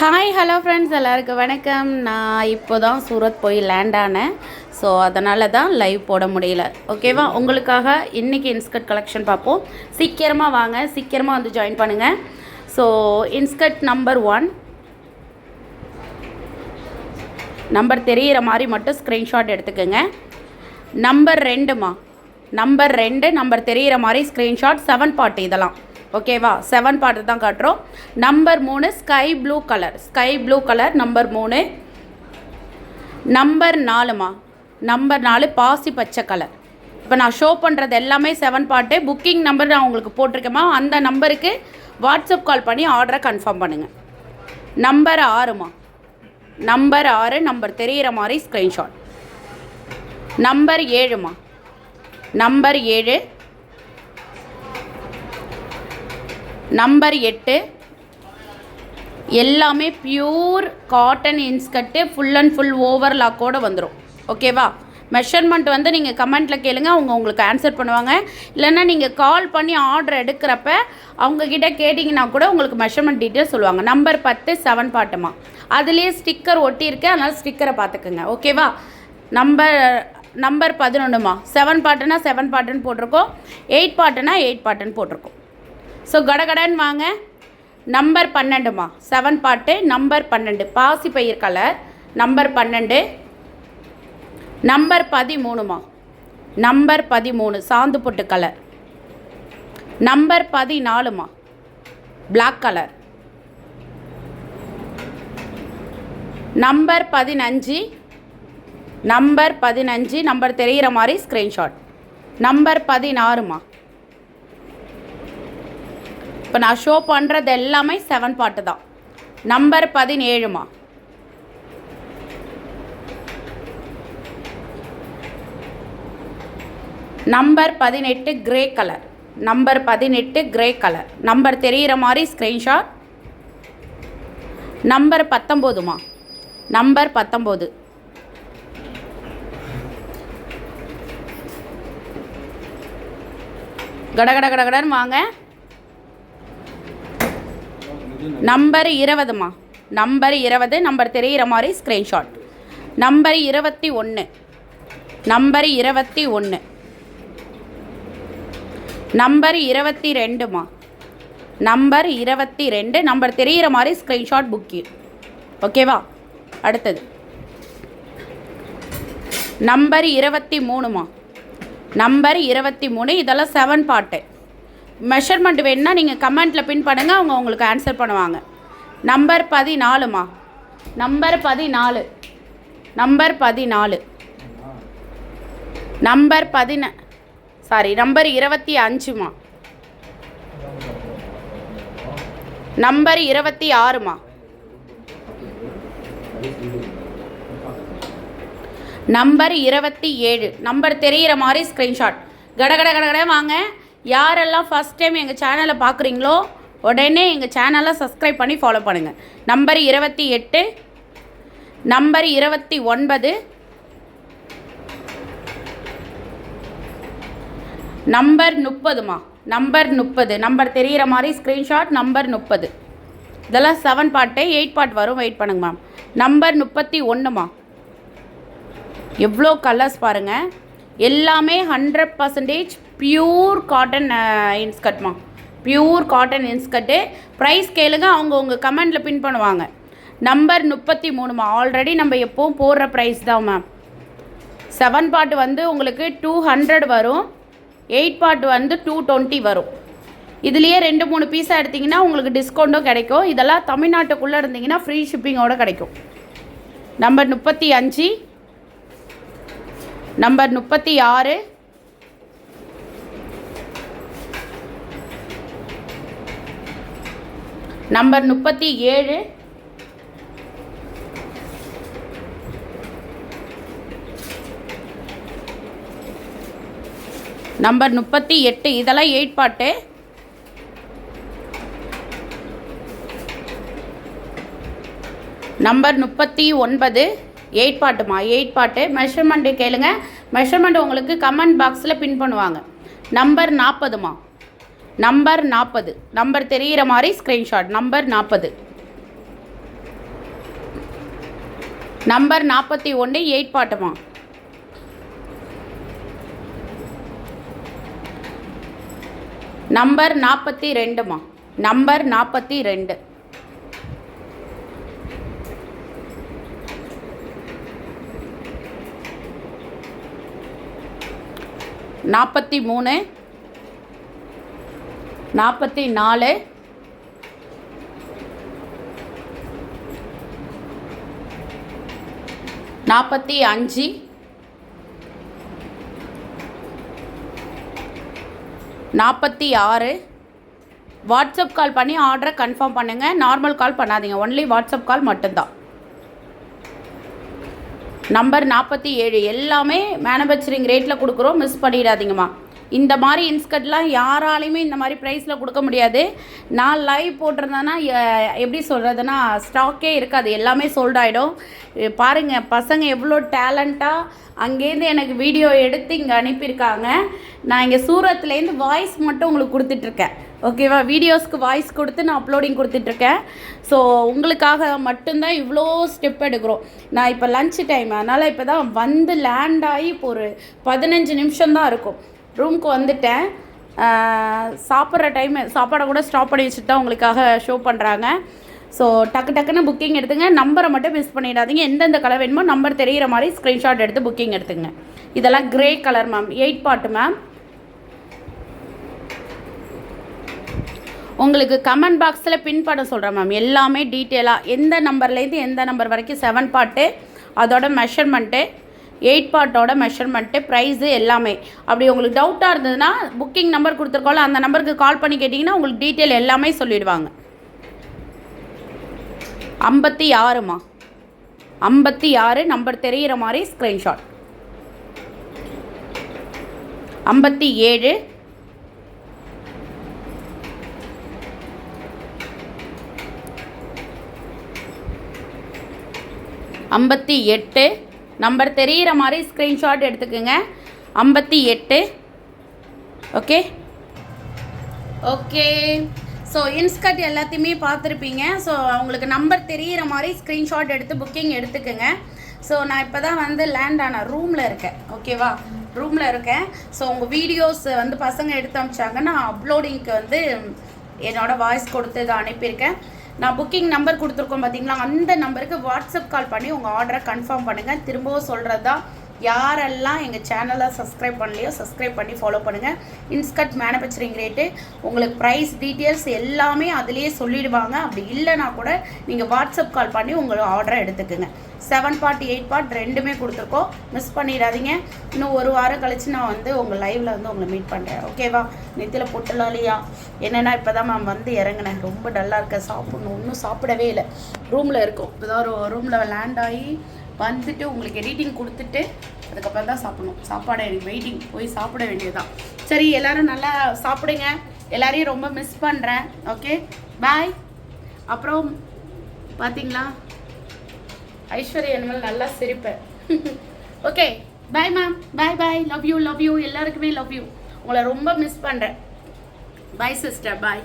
Hi hello friends எல்லாருக்கும் வணக்கம். நான் இப்போ தான் சூரத் போய் லேண்ட் ஆனேன். ஸோ அதனால தான் லைவ் போட முடியல. ஓகேவா உங்களுக்காக இன்றைக்கி இன்ஸ்கர்ட் கலெக்ஷன் பார்ப்போம். சீக்கிரமாக வாங்க. சீக்கிரமாக வந்து ஜாயின் பண்ணுங்கள் so inskirt number one number தெரிகிற மாதிரி மட்டும் ஸ்க்ரீன்ஷாட் எடுத்துக்கோங்க. நம்பர் ரெண்டுமா? நம்பர் ரெண்டு நம்பர் தெரிகிற மாதிரி ஸ்க்ரீன்ஷாட் செவன் பாட்டு இதெல்லாம். ஓகேவா செவன் பார்ட்டு தான் காட்டுறோம். நம்பர் மூணு sky blue colour sky blue colour number மூணு. நம்பர் நாலுமா நம்பர் நாலு பாசி பச்சை கலர் இப்போ நான் ஷோ பண்ணுறது எல்லாமே செவன் பார்ட்டு புக்கிங் நம்பர் நான் உங்களுக்கு போட்டிருக்கேமா அந்த நம்பருக்கு வாட்ஸ்அப் கால் பண்ணி ஆர்டரை கன்ஃபார்ம் பண்ணுங்கள் நம்பர் ஆறுமா நம்பர் ஆறு நம்பர் தெரிகிற மாதிரி ஸ்க்ரீன்ஷாட் நம்பர் ஏழுமா நம்பர் ஏழு நம்பர் எட்டு. எல்லாமே pure cotton inskirt full and full ஓவர்லாக்கோடு வந்துடும் ஓகேவா மெஷர்மெண்ட் வந்து நீங்கள் கமெண்ட்டில் கேளுங்க அவங்க உங்களுக்கு ஆன்சர் பண்ணுவாங்க. இல்லைன்னா நீங்கள் கால் பண்ணி ஆர்டர் எடுக்கிறப்ப அவங்கக்கிட்ட கேட்டிங்கன்னா கூட உங்களுக்கு மெஷர்மெண்ட் டீட்டெயில் சொல்லுவாங்க. நம்பர் பத்து செவன் பாட்டுமா. அதுலேயே ஸ்டிக்கர் ஒட்டியிருக்கு அதனால் ஸ்டிக்கரை பார்த்துக்குங்க ஓகேவா நம்பர் நம்பர் பதினொன்றுமா செவன் பாட்டுனா செவன் பாட்டுன்னு போட்டிருக்கோம். எயிட் பாட்டுனா எயிட் பாட்டுன்னு போட்டிருக்கோம். ஸோ கடகடன் வாங்க. நம்பர் பன்னெண்டுமா? செவன் பாட்டு நம்பர் பன்னெண்டு. பாசி பயிர் கலர் நம்பர் பன்னெண்டு. நம்பர் பதிமூணுமா? நம்பர் பதிமூணு சாந்து பொட்டு கலர் நம்பர் பதினாலுமா? பிளாக் கலர் நம்பர் பதினஞ்சு. நம்பர் பதினஞ்சு நம்பர் தெரிகிற மாதிரி ஸ்க்ரீன்ஷாட் நம்பர் பதினாறுமா? இப்போ நான் ஷோ பண்ணுறது எல்லாமே செவன் பாட்டு தான். நம்பர் பதினேழுமா? நம்பர் பதினெட்டு கிரே கலர் நம்பர் பதினெட்டு கிரே கலர் நம்பர் தெரிகிற மாதிரி ஸ்க்ரீன்ஷாட் நம்பர் பத்தொம்போதுமா? நம்பர் பத்தொம்போது. கடகட கடகடன்னு வாங்க. நம்பர் இருபதுமா நம்பர் இருபது நம்பர் தெரிகிற மாதிரி ஸ்க்ரீன்ஷாட் நம்பர் இருபத்தி ஒன்று நம்பர் இருபத்தி ஒன்று நம்பர் இருபத்தி ரெண்டுமா? நம்பர் இருபத்தி ரெண்டு நம்பர் தெரிகிற மாதிரி ஸ்க்ரீன்ஷாட் புக்கு ஓகேவா? அடுத்தது. நம்பர் இருபத்தி மூணுமா? நம்பர் இருபத்தி மூணு இதெல்லாம் செவன் பாட்டு மெஷர்மெண்ட் வேணுன்னா நீங்கள் கமெண்ட்டில் பின் பண்ணுங்கள் அவங்க உங்களுக்கு ஆன்சர் பண்ணுவாங்க. நம்பர் பதினாலுமா? நம்பர் பதினாலு. நம்பர் பதினாலு. நம்பர் பதின சாரி நம்பர் இருபத்தி அஞ்சுமா? நம்பர் இருபத்தி ஆறுமா? நம்பர் இருபத்தி ஏழு. நம்பர் தெரிகிற மாதிரி ஸ்க்ரீன்ஷாட் கடகட கடகட வாங்க. யாரெல்லாம் ஃபஸ்ட் டைம் எங்கள் சேனலை பார்க்குறீங்களோ உடனே எங்கள் சேனலை சப்ஸ்கிரைப் பண்ணி ஃபாலோ பண்ணுங்கள் நம்பர் இருபத்தி எட்டு நம்பர் இருபத்தி ஒன்பது நம்பர் முப்பதுமா? நம்பர் முப்பது. நம்பர் தெரிகிற மாதிரி ஸ்க்ரீன்ஷாட் நம்பர் முப்பது. இதெல்லாம் செவன் பார்ட்டு எயிட் பார்ட் வரும். வெயிட் பண்ணுங்க மேம் நம்பர் முப்பத்தி ஒன்றுமா எவ்வளோ கலர்ஸ் பாருங்கள் எல்லாமே ஹண்ட்ரட் பர்சன்டேஜ் பியூர் காட்டன் இன்ஸ்கட்மா பியூர் காட்டன் இன்ஸ்கட்டு ப்ரைஸ் கேளுங்க அவங்க உங்கள் கமெண்டில் பின் பண்ணுவாங்க. நம்பர் முப்பத்தி மூணுமா ஆல்ரெடி நம்ம எப்போவும் போடுற ப்ரைஸ் தான் மேம் செவன் பார்ட் வந்து உங்களுக்கு டூ ஹண்ட்ரட் வரும். எயிட் பார்ட் வந்து டூ டுவெண்ட்டி வரும். இதுலேயே ரெண்டு மூணு பீஸாக எடுத்திங்கன்னா உங்களுக்கு டிஸ்கவுண்ட்டும் கிடைக்கும். இதெல்லாம் தமிழ்நாட்டுக்குள்ளே இருந்தீங்கன்னா ஃப்ரீ ஷிப்பிங்கோடு கிடைக்கும். நம்பர் முப்பத்தி அஞ்சு. நம்பர் முப்பத்தி ஆறு. நம்பர் முப்பத்தி ஏழு. நம்பர் முப்பத்தி எட்டு இதெல்லாம் எயிட் பாட்டு நம்பர் முப்பத்தி ஒன்பது எயிட் பாட்டுமா எயிட் பாட்டு மெஷர்மெண்ட்டு கேளுங்க. மெஷர்மெண்ட் உங்களுக்கு கமெண்ட் பாக்ஸில் பின் பண்ணுவாங்க. நம்பர் நாற்பதுமா நம்பர் நாற்பது நம்பர் தெரிகிற மாதிரி ஸ்க்ரீன்ஷாட் நம்பர் நாற்பது நம்பர் நாற்பத்தி ஒன்று எயிட் பாட்டுமா? நம்பர் நாற்பத்தி ரெண்டுமா? நம்பர் நாற்பத்தி ரெண்டு. நாற்பத்தி மூணு நாற்பத்தி நாலு. நாற்பத்தி அஞ்சு. நாற்பத்தி ஆறு. வாட்ஸ்அப் கால் பண்ணி ஆர்டரை கன்ஃபார்ம் பண்ணுங்கள் நார்மல் கால் பண்ணாதீங்க. ஒன்லி வாட்ஸ்அப் கால் மட்டும்தான். நம்பர் நாற்பத்தி ஏழு. எல்லாமே மேனுஃபேக்சரிங் ரேட்டில் கொடுக்குறோம். மிஸ் பண்ணிடாதீங்கம்மா. இந்த மாதிரி இன்ஸ்கர்ட்லாம் யாராலையுமே இந்த மாதிரி ப்ரைஸில் கொடுக்க முடியாது. நான் லைவ் போட்டிருந்தேன்னா எப்படி சொல்கிறதுனா ஸ்டாக்கே இருக்காது. எல்லாமே சோல்ட் ஆகிடும் பாருங்கள் பசங்க எவ்வளோ டேலண்ட்டாக அங்கேருந்து எனக்கு வீடியோ எடுத்து இங்கே அனுப்பியிருக்காங்க. நான் இங்கே சூரத்துலேருந்து வாய்ஸ் மட்டும் உங்களுக்கு கொடுத்துட்ருக்கேன். ஓகேவா வீடியோஸ்க்கு வாய்ஸ் கொடுத்து நான் அப்லோடிங் கொடுத்துட்ருக்கேன். ஸோ உங்களுக்காக மட்டும்தான் இவ்வளோ ஸ்டெப் எடுக்கிறோம். நான் இப்போ லஞ்ச் டைம் அதனால் இப்போ தான் வந்து லேண்ட் ஆகி இப்போ ஒரு பதினஞ்சு நிமிஷம் தான் இருக்கும். ரூமுக்கு வந்துட்டேன். சாப்பிட்ற டைம் சாப்பாடை கூட ஸ்டாப் பண்ணி வச்சுட்டு தான் உங்களுக்காக ஷோ பண்ணுறாங்க ஸோ டக்கு டக்குன்னு புக்கிங் எடுத்துங்க. நம்பரை மட்டும் மிஸ் பண்ணிடாதீங்க. எந்தெந்த கலர் வேணுமோ நம்பர் தெரிகிற மாதிரி ஸ்க்ரீன்ஷாட் எடுத்து புக்கிங் எடுத்துங்க. இதெல்லாம் grey colour ma'am eight part ma'am உங்களுக்கு கமெண்ட் பாக்ஸில் பின் பண்ண சொல்கிறேன் மேம் எல்லாமே டீட்டெயிலாக எந்த நம்பர்லேருந்து எந்த நம்பர் வரைக்கும் செவன் பாட்டு அதோட மெஷர்மெண்ட்டு எயிட் பார்ட்டோட மெஷர்மெண்ட்டு ப்ரைஸு எல்லாமே. அப்படி உங்களுக்கு டவுட்டாக இருந்ததுன்னா புக்கிங் நம்பர் கொடுத்துருக்கோம்ல அந்த நம்பருக்கு கால் பண்ணி கேட்டிங்கன்னா உங்களுக்கு டீட்டெயில் எல்லாமே சொல்லிடுவாங்க. ஐம்பத்தி ஆறுமா? ஐம்பத்தி ஆறு நம்பர் தெரிகிற மாதிரி ஸ்க்ரீன்ஷாட் ஐம்பத்தி ஏழு. ஐம்பத்தி எட்டு. நம்பர் தெரிகிற மாதிரி ஸ்க்ரீன்ஷாட் எடுத்துக்கோங்க. ஐம்பத்தி எட்டு. ஓகே? ஓகே. ஸோ இன்ஸ்கர்ட் எல்லாத்தையுமே பார்த்துருப்பீங்க. ஸோ அவங்களுக்கு நம்பர் தெரிகிற மாதிரி ஸ்க்ரீன்ஷாட் எடுத்து புக்கிங் எடுத்துக்கோங்க. ஸோ நான் இப்போ தான் வந்து லேண்ட் ஆன ரூமில் இருக்கேன். ஓகேவா ரூமில் இருக்கேன். ஸோ உங்கள் வீடியோஸ் வந்து பசங்க எடுத்து அனுப்பிச்சாங்க நான் அப்லோடிங்க்கு வந்து என்னோட வாய்ஸ் கொடுத்து இதை அனுப்பியிருக்கேன். நான் புக்கிங் நம்பர் கொடுத்துருக்கோம் பார்த்தீங்களா அந்த நம்பருக்கு வாட்ஸ்அப் கால் பண்ணி உங்கள் ஆர்டரை கன்ஃபார்ம் பண்ணுங்கள் திரும்பவும் சொல்கிறது தான் யாரெல்லாம் எங்கள் சேனலை சப்ஸ்கிரைப் பண்ணலையோ சப்ஸ்கிரைப் பண்ணி ஃபாலோ பண்ணுங்கள் இன்ஸ்கட் மேனுஃபேக்சரிங் ரேட்டு உங்களுக்கு ப்ரைஸ் டீட்டெயில்ஸ் எல்லாமே அதிலேயே சொல்லிடுவாங்க. அப்படி இல்லைனா கூட நீங்கள் வாட்ஸ்அப் கால் பண்ணி உங்கள் ஆர்டரை எடுத்துக்கோங்க. செவன் பார்ட் எயிட் பார்ட் ரெண்டுமே கொடுத்துருக்கோம். மிஸ் பண்ணிடாதீங்க. இன்னும் ஒரு வாரம் கழித்து நான் வந்து உங்கள் லைவில் வந்து உங்களை மீட் பண்ணுறேன் ஓகேவா நெத்தியில் பொட்டலாலியா என்னென்னா இப்போ தான் மேம் வந்து இறங்கினேன். ரொம்ப டல்லாக இருக்க. சாப்பிட்ணும். ஒன்றும் சாப்பிடவே இல்லை. ரூமில் இருக்கும். இப்போ தான் ஒரு ரூமில் லேண்ட் ஆகி வந்துட்டு உங்களுக்கு எடிட்டிங் கொடுத்துட்டு அதுக்கப்புறம் தான் சாப்பிடணும். சாப்பாடு எனக்கு வெயிட்டிங் போய் சாப்பிட வேண்டியதுதான். சரி எல்லோரும் நல்லா சாப்பிடுங்க. எல்லாரையும் ரொம்ப மிஸ் பண்ணுறேன் ஓகே பாய் அப்புறம் பார்த்தீங்களா ஐஸ்வர்யா இனிமேல் நல்லா சிரிப்பேன். Okay bye ma'am bye bye love you love you எல்லாருக்குமே லவ் யூ உங்களை ரொம்ப மிஸ் பண்ணுறேன் பாய் சிஸ்டர் பாய்